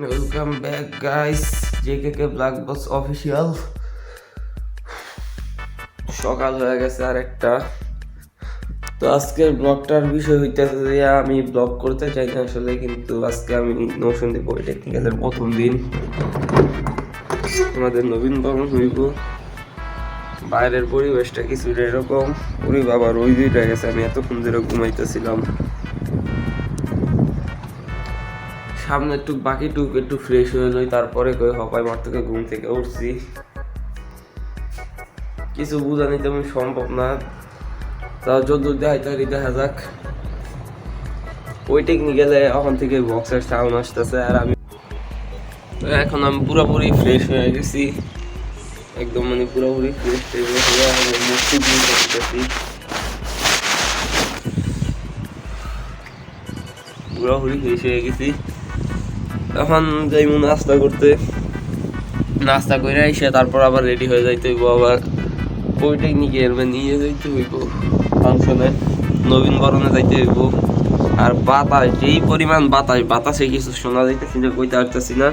Welcome back guys JK K black boss official সকাল হয়ে গেছে আর একটা তো আজকের ব্লগটার বিষয় হইতেছে যে, আমি ব্লগ করতে চাই না আসলে, কিন্তু আজকে আমি নৌসন্দী পলিটেকনিক্যালের প্রথম দিন। আমাদের নবীন বরণ হইব। বাইরের পরিবেশটা কিছুটা এরকম। ওরে বাবা, ওই দুইটা গেছে, আমি এতক্ষণ ধরে ঘুমাইতেছিলাম। সামনে একটু বাকি টুক একটু ফ্রেশ হয়ে লই তারপরে কই হপাই মার থেকে ঘুম থেকে উঠছি। কিছু বুঝানি তেমন সম্ভব না। তাও যত দেখাই তাই দেখা যাক। ওই গেলে এখন থেকে বক্সের সাউন্ড আসতেছে আর আমি এখন আমি পুরোপুরি ফ্রেশ হয়ে গেছি। একদম মানে পুরোপুরি ফ্রেশ হয়ে মুক্তি দিয়ে পুরোপুরি ফ্রেশ হয়ে গেছি। এখন যাইব নাস্তা করতে। নাস্তা করে এসে তারপর আবার রেডি হয়ে যাইতে হইব আবার পলিটেকনিকের নিয়ে যাইতে হইব। ফাংশনে। নবীন বরণে যাইতে হইব। আর বাতাস যেই পরিমাণ বাতাস বাতাসে কিছু শোনা যাইতেছি না কইতে পারতেছি না।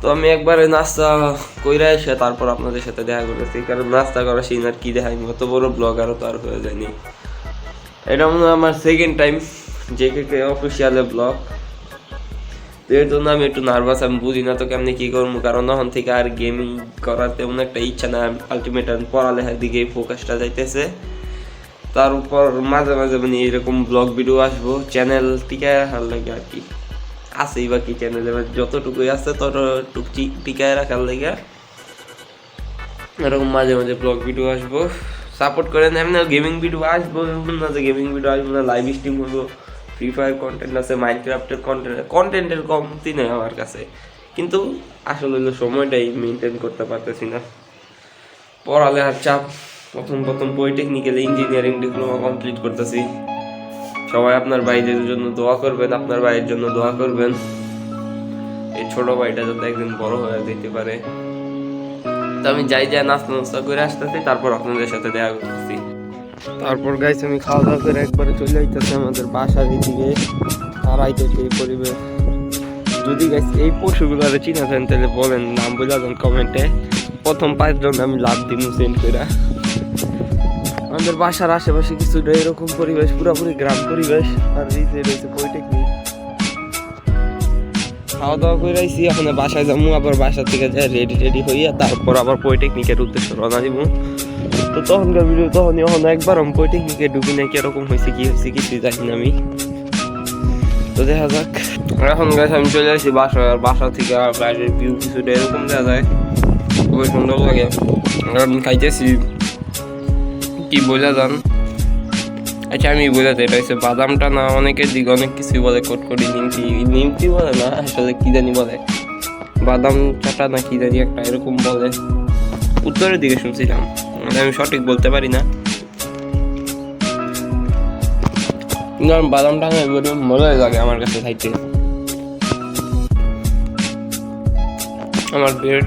তো আমি একবারে নাস্তা কইরা এসে তারপর আপনাদের সাথে দেখা করতেছি কারণ নাস্তা করা সিন আর কি দেখাই অত বড় ব্লগ ব্লগারও তো আর হয়ে যায়নি। এটা মনে হয় আমার সেকেন্ড টাইম জেকে কে অফিসিয়ালে ব্লগ এর জন্য আমি একটু নার্ভাস আমি বুঝি না তো কেমনি কি করব। কারণ তখন থেকে আর গেমিং করার তেমন একটা ইচ্ছা না আলটিমেট আমি পড়ালেখার দিকে ফোকাসটা যাইতেছে। তার উপর মাঝে মাঝে মানে এরকম ব্লগ ভিডিও আসব। চ্যানেল টিকায় রাখার লাগে আর কি। আছেই বা কি চ্যানেলে যতটুকুই আছে ততটুকু টিকায় রাখার লাগে। এরকম মাঝে মাঝে ব্লগ ভিডিও আসব। সাপোর্ট করেন, এমনি গেমিং ভিডিও আসব। না যে গেমিং ভিডিও আসব না লাইভ স্ট্রিম করব। ফ্রি ফায়ার কন্টেন্ট আছে মাইনক্রাফটের কন্টেন্ট কন্টেন্টের কমতি নেই আমার কাছে। কিন্তু আসলে হলো সময়টাই মেনটেন করতে পারতেছি না। পড়ালেখার চাপ, প্রথম প্রথম পলিটেকনিক্যাল ইঞ্জিনিয়ারিং ডিপ্লোমা কমপ্লিট করতেছি। সবাই আপনার ভাইদের জন্য দোয়া করবেন, আপনার ভাইয়ের জন্য দোয়া করবেন। এই ছোট ভাইটা যাতে একদিন বড় হয়ে যেতে পারে। তো আমি যাই যাই নাস্তা নাস্তা করে আসতেছি, তারপর আপনাদের সাথে দেখা করতেছি। তারপর গাইছে আমি খাওয়া দাওয়া করে একবারে চলে যাইতেছি আমাদের বাসার দিকে আর আইতেছে এই পরিবেশ। যদি গাইছে এই পশুগুলোর চিনা থাকেন তাহলে বলেন, নাম বোঝা দেন কমেন্টে। প্রথম পাঁচজন আমি লাভ দিব সেন্ড করে আমাদের বাসার আশেপাশে কিছুটা এরকম পরিবেশ, পুরোপুরি গ্রাম পরিবেশ, আর এই যে রয়েছে পলিটেকনিক খাওয়া দাওয়া করে আইসি এখন বাসায় যাব আবার বাসা থেকে যাই রেডি রেডি হইয়া তারপর আবার পলিটেকনিকের উদ্দেশ্যে রওনা দিব তো তখনকার ভিডিও, তখন এখন একবার আমি পলিটেকনিকে ঢুকি না কীরকম হয়েছে কি হয়েছে কিছু জানি না আমি। তো দেখা যাক। এখন গাছ আমি চলে আসি বাসা, আর বাসা থেকে বাইরের ভিউ কিছুটা এরকম দেখা যায়। খুবই সুন্দর লাগে। আমি খাইতেছি। কি বোঝা যান? আচ্ছা আমি বোঝাতে এটা হচ্ছে বাদামটা না, অনেকের দিকে অনেক কিছু বলে কটকটি নিমকি নিমকি বলে না, আসলে কি জানি বলে। বাদাম চাটা না কি জানি একটা এরকম বলে। উত্তরের দিকে শুনছিলাম। মানে আমি সঠিক বলতে পারি না। কিন্তু আমার বাদামটা না মজাই লাগে আমার কাছে খাইতে। আমার বেড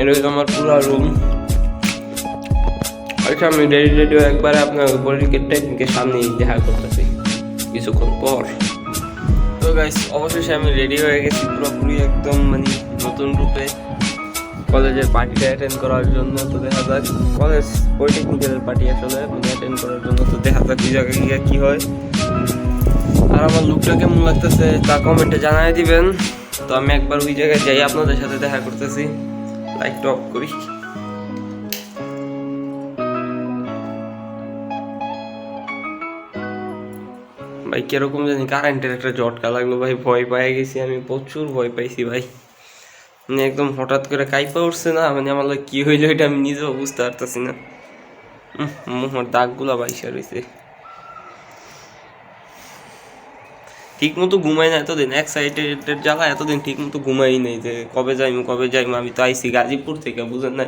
এটা আমার পুরো রুম আচ্ছা আমি রেডি রেডি একবারে আপনার পরিকের টেকনিকের সামনে দেখা করতেছি। কিছুক্ষণ পর। তো গাইস অবশেষে আমি রেডি হয়ে গেছি পুরোপুরি একদম মানে নতুন রূপে। কলেজের পার্টিটা অ্যাটেন্ড করার জন্য তো দেখা যাক। কলেজ পলিটেকনিক্যাল পার্টি আসলে মানে অ্যাটেন্ড করার জন্য তো দেখা যাক কি জায়গায় গিয়ে কী হয়। আর আমার লুকটা কেমন লাগতেছে তা কমেন্টে জানাই দিবেন। তো আমি একবার ওই জায়গায় যাই, আপনাদের সাথে দেখা করতেছি। লাইকটা অফ করি। ভাই, কীরকম জানি কারেন্টের একটা ঝটকা লাগল, ভাই। ভয় পেয়ে গেছি আমি, প্রচুর ভয় পাইছি, ভাই। একদম হঠাৎ করে কাইপা উঠছে না মানে আমার কি হইল এটা আমি নিজেও বুঝতে পারতেছি না। মুহর দাগগুলা বাইসা রয়েছে ঠিক মতো ঘুমাই না এতদিন, এক সাইডের জায়গা এতদিন ঠিক মতো ঘুমাই নেই যে কবে যাইম কবে যাইম, আমি তো আইসি গাজীপুর থেকে, বুঝেন না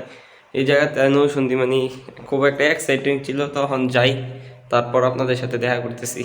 এই জায়গাতে নৌ নৌসন্ধি মানে খুব একটা এক্সাইটিং ছিল, তখন যাই, তারপর আপনাদের সাথে দেখা করতেছি।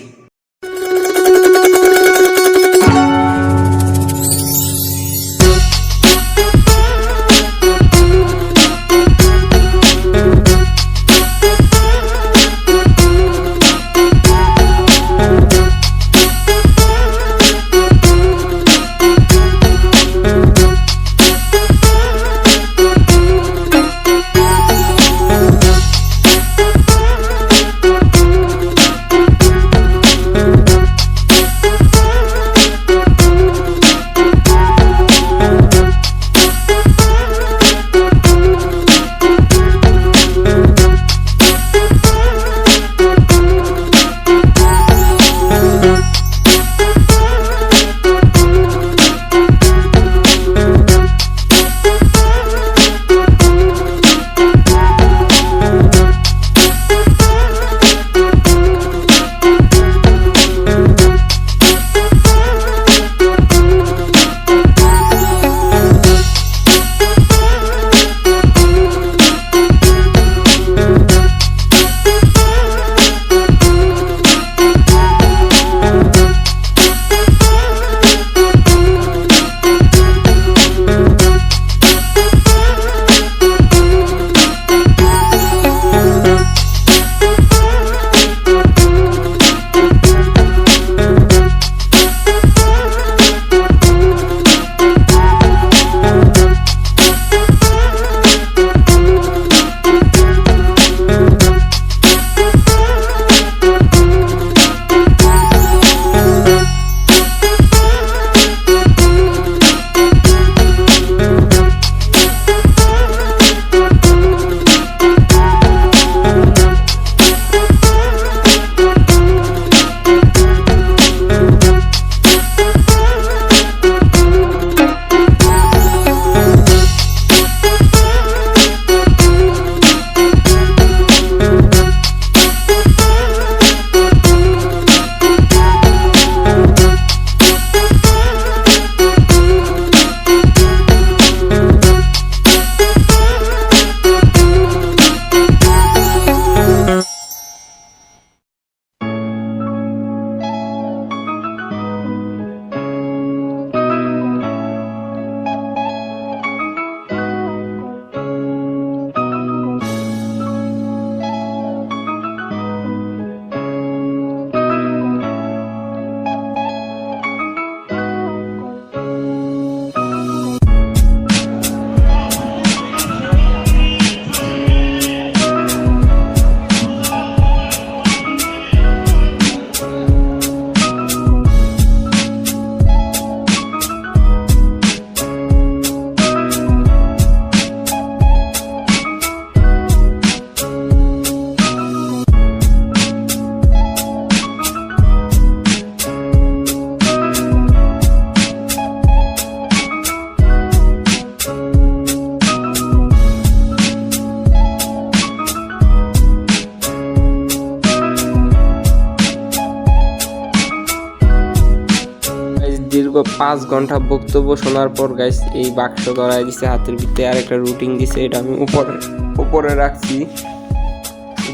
দীর্ঘ পাঁচ ঘণ্টা বক্তব্য শোনার পর গাইস এই বাক্স ধরাই দিছে, হাতের ভিতরে আর একটা রুটিন দিছে, এটা আমি উপরে উপরে রাখছি।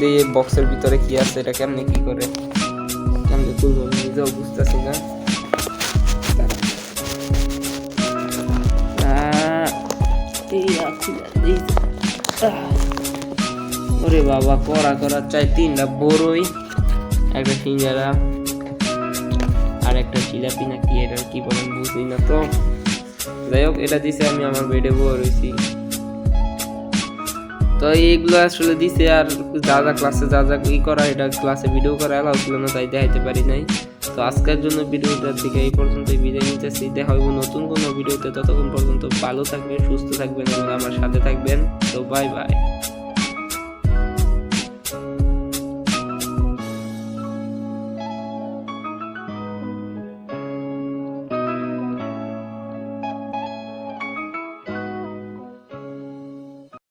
দিয়ে বক্সের ভিতরে কি আছে, এটা কেমনে কি করে? কেমনে আমি নিজেও বুঝতেছি না। ওরে বাবা করা করা চাই তিনটা বড়ই একটা সিঙ্গারা। আর একটা জিলাপি না কি এটা কি বলেন বুঝি না তো? যাই হোক, এটা দিছে আমি আমার বেডে বয়ে রয়েছি তো এইগুলো আসলে দিছে আর যা যা ক্লাসে যা যা ই করা, এটা ক্লাসে ভিডিও করা এলাও ছিল না, তাই দেখাইতে পারি নাই। তো আজকের জন্য ভিডিওটার দিকে এই পর্যন্ত বিদায় নিতেছি দেখা হইব নতুন কোনো ভিডিওতে, ততক্ষণ পর্যন্ত ভালো থাকবেন, সুস্থ থাকবেন এবং আমার সাথে থাকবেন। তো বাই বাই